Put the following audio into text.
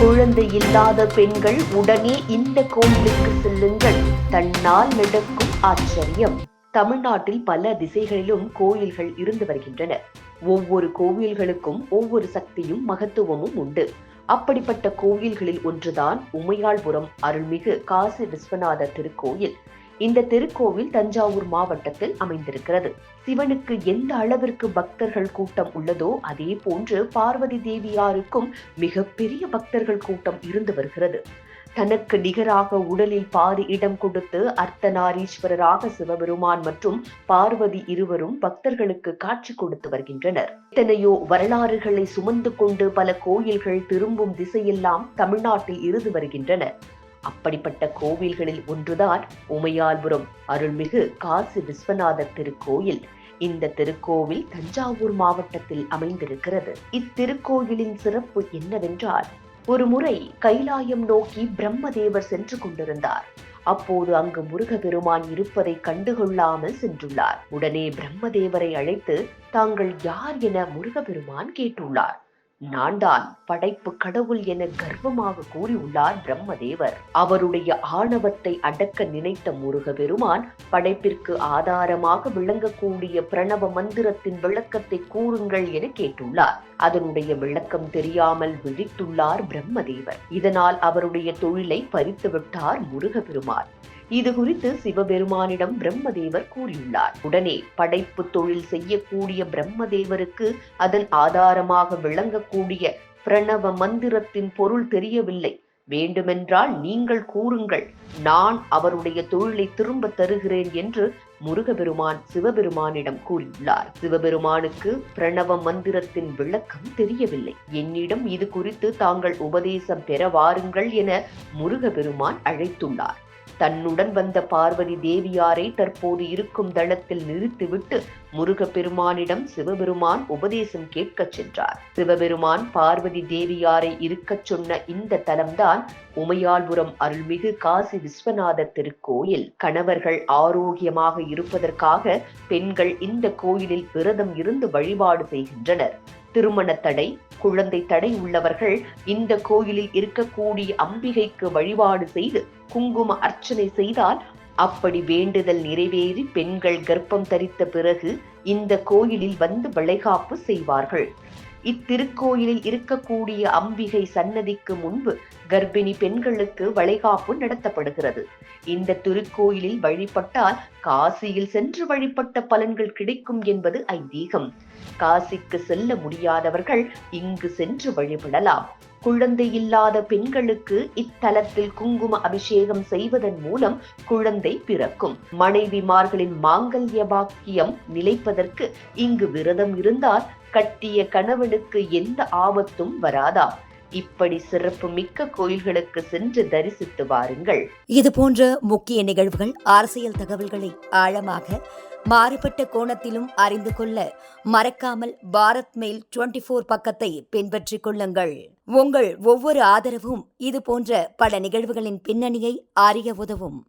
குழந்தை இல்லாத பெண்கள் உடனே இந்த கோவிலுக்கு செல்லுங்கள். தன்னால் நடக்கும் ஆச்சரியம். தமிழ்நாட்டில் பல திசைகளிலும் கோயில்கள் இருந்து வருகின்றன. ஒவ்வொரு கோவில்களுக்கும் ஒவ்வொரு சக்தியும் மகத்துவமும் உண்டு. அப்படிப்பட்ட கோவில்களில் ஒன்றுதான் உமையாள்புரம் அருள்மிகு காசி விஸ்வநாதர் திருக்கோயில். இந்த திருக்கோவில் தஞ்சாவூர் மாவட்டத்தில் அமைந்திருக்கிறது. சிவனுக்கு எந்த அளவிற்கு பக்தர்கள் கூட்டம் உள்ளதோ அதே போன்று பார்வதி தேவியாருக்கும் மிகப்பெரிய பக்தர்கள் கூட்டம் இருந்து வருகிறது. தனக்கு நிகராக உடலில் பாதி இடம் கொடுத்து அர்த்தநாரீஸ்வரராக சிவபெருமான் மற்றும் பார்வதி இருவரும் பக்தர்களுக்கு காட்சி கொடுத்து வருகின்றனர். எத்தனையோ வரலாறுகளை சுமந்து கொண்டு பல கோயில்கள் திரும்பும் திசையெல்லாம் தமிழ்நாட்டில் இருந்து வருகின்றன. அப்படிப்பட்ட கோவில்களில் ஒன்றுதான் உமையால்புரம் அருள்மிகு காசி விஸ்வநாதர் திருக்கோயில். இந்த திருக்கோவில் தஞ்சாவூர் மாவட்டத்தில் அமைந்திருக்கிறது. இத்திருக்கோயிலின் சிறப்பு என்னவென்றால் ஒரு முறை கைலாயம் நோக்கி பிரம்மதேவர் சென்று கொண்டிருந்தார். அப்போது அங்கு முருகபெருமான் இருப்பதை கண்டுகொள்ளாமல் சென்றுள்ளார். உடனே பிரம்மதேவரை அழைத்து தாங்கள் யார் என முருகபெருமான் கேட்டுள்ளார். நான் தான் படைப்பு கடவுள் என கர்வமாக கூறியுள்ளார் பிரம்மதேவர். அவருடைய ஆணவத்தை அடக்க நினைத்த முருகபெருமான் படைப்பிற்கு ஆதாரமாக விளங்கக்கூடிய பிரணவ மந்திரத்தின் விளக்கத்தை கூறுங்கள் என கேட்டுள்ளார். அதனுடைய விளக்கம் தெரியாமல் விழித்துள்ளார் பிரம்மதேவர். இதனால் அவருடைய தொழிலை பறித்துவிட்டார் முருகபெருமான். இது குறித்து சிவபெருமானிடம் பிரம்மதேவர் கூறியுள்ளார். உடனே படைப்பு தொழில் செய்யக்கூடிய பிரம்மதேவருக்கு அதன் ஆதாரமாக விளங்கக்கூடிய பிரணவ மந்திரத்தின் பொருள் தெரியவில்லை. வேண்டுமென்றால் நீங்கள் கூறுங்கள் நான் அவருடைய தொழிலை திரும்ப தருகிறேன் என்று முருகபெருமான் சிவபெருமானிடம் கூறியுள்ளார். சிவபெருமானுக்கு பிரணவ மந்திரத்தின் விளக்கம் தெரியவில்லை. என்னிடம் இது குறித்து தாங்கள் உபதேசம் பெற வாருங்கள் என முருகபெருமான் அழைத்துள்ளார். தன்னுடன் வந்த பார்வதி தேவியாரை தற்போது இருக்கும் தளத்தில் நிறுத்திவிட்டு முருகப்பெருமானிடம் சிவபெருமான் உபதேசம் கேட்கச் சென்றார். சிவபெருமான் பார்வதி தேவியாரை இருக்கச் சொன்ன இந்த தலம்தான் உமையாள்புரம் அருள்மிகு காசி விஸ்வநாதர் திருக்கோயில். கணவர்கள் ஆரோக்கியமாக இருப்பதற்காக பெண்கள் இந்த கோயிலில் விரதம் இருந்து வழிபாடு செய்கின்றனர். திருமண தடை குழந்தை தடை உள்ளவர்கள் இந்த கோயிலில் இருக்கக்கூடிய அம்பிகைக்கு வழிபாடு செய்து குங்கும அர்ச்சனை செய்தால் அப்படி வேண்டுதல் நிறைவேறி பெண்கள் கர்ப்பம் தரித்த பிறகு இந்த கோயிலில் வந்து வளைகாப்பு செய்வார்கள். இத்திருக்கோயிலில் இருக்கக்கூடிய அம்பிகை சன்னதிக்கு முன்பு கர்ப்பிணி பெண்களுக்கு வளைகாப்பு நடத்தப்படுகிறது. இந்த திருக்கோயிலில் வழிபட்டால் காசியில் சென்று வழிபட்ட பலன்கள் கிடைக்கும் என்பது ஐதீகம். காசிக்கு செல்ல முடியாதவர்கள் இங்கு சென்று வழிபடலாம். குழந்தை இல்லாத பெண்களுக்கு இத்தலத்தில் குங்கும அபிஷேகம் செய்வதன் மூலம் குழந்தை பிறக்கும். மனைவிமார்களின் மாங்கல்ய பாக்கியம் நிலைப்பதற்கு இங்கு விரதம் இருந்தால் கட்டிய கணவனுக்கு எந்த ஆபத்தும் வராதாம். இப்படி சிறப்பு மிக்க கோயில்களுக்கு சென்று தரிசித்து வாருங்கள். இது போன்ற முக்கிய நிகழ்வுகள் அரசியல் தகவல்களை ஆழமாக மாறுபட்ட கோணத்திலும் அறிந்து கொள்ள மறக்காமல் பாரத் மெயில் டுவெண்டி ஃபோர் பக்கத்தை பின்பற்றிக் கொள்ளுங்கள். உங்கள் ஒவ்வொரு ஆதரவும் இது போன்ற பல நிகழ்வுகளின் பின்னணியை அறிய உதவும்.